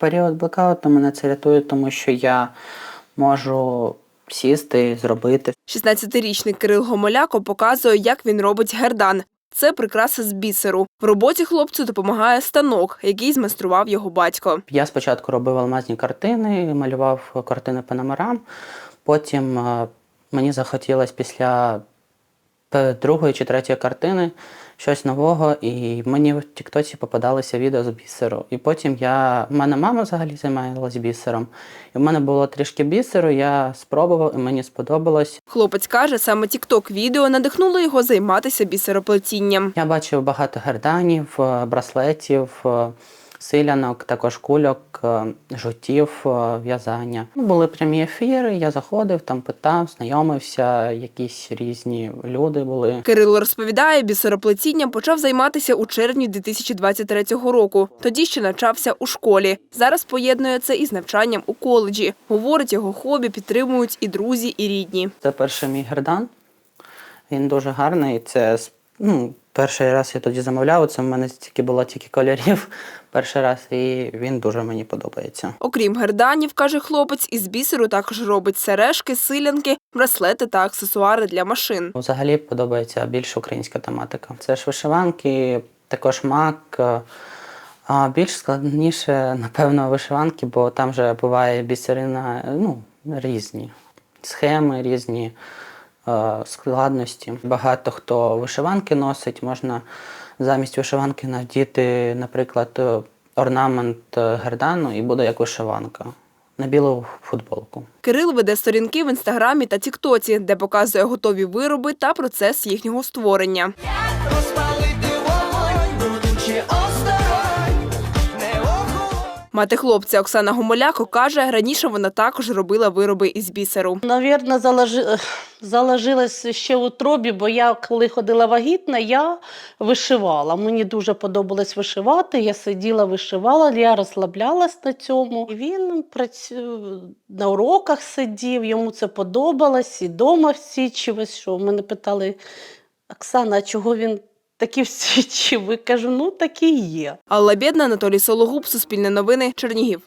період блекауту мене це рятує, тому що я можу сісти, зробити. 16-річний Кирил Гомоляко показує, як він робить гердан. Це прикраса з бісеру. В роботі хлопцю допомагає станок, який змайстрував його батько. Я спочатку робив алмазні картини, малював картини по номерам. Потім е, мені захотілося після другої чи третьої картини щось нового, і мені в Тіктоці попадалися відео з бісеру. І потім я. У мене мама взагалі займалась бісером. І в мене було трішки бісеру, я спробував, і мені сподобалось. Хлопець каже, саме тікток відео надихнуло його займатися бісероплетінням. Я бачив багато герданів, е, браслетів, е, силянок, також кульок, е, жутів, е, в'язання. Ну, Були прямі ефіри, я заходив, там питав, знайомився, якісь різні люди були. Кирило розповідає, бісероплетінням почав займатися у червні 2023 року. Тоді ще навчався у школі. Зараз поєднує це із навчанням у коледжі. Говорить, його хобі підтримують і друзі, і рідні. Це перший мій гердан. Він дуже гарний. Це ну, перший раз я тоді замовляв. Це в мене тільки було тільки кольорів. Перший раз, і він дуже мені подобається. Окрім герданів, каже хлопець, із бісеру також робить сережки, силянки, браслети та аксесуари для машин. Взагалі подобається більш українська тематика. Це ж вишиванки, також мак. е, А більш складніше, напевно, вишиванки, бо там вже буває бісерина, ну, різні схеми, різні складності. Багато хто вишиванки носить, можна замість вишиванки надіти, наприклад, е, орнамент е, гердану і буде як вишиванка на білу футболку. Кирил веде сторінки в інстаграмі та тіктоці, де показує готові вироби та процес їхнього створення. Мати хлопця Оксана Гомоляко каже, раніше вона також робила вироби із бісеру. Навірно, заложилась ще у тробі, бо я коли ходила вагітна, я вишивала. Мені дуже подобалось вишивати. Я сиділа, вишивала, я розслаблялась на цьому. І він працю... на уроках сидів, йому це подобалось, і вдома всічивось, що мене питали, Оксана, а чого він такий ви Кажу, ну такі є. Алла Бєдна, Анатолій Сологуб, Суспільне новини, Чернігів.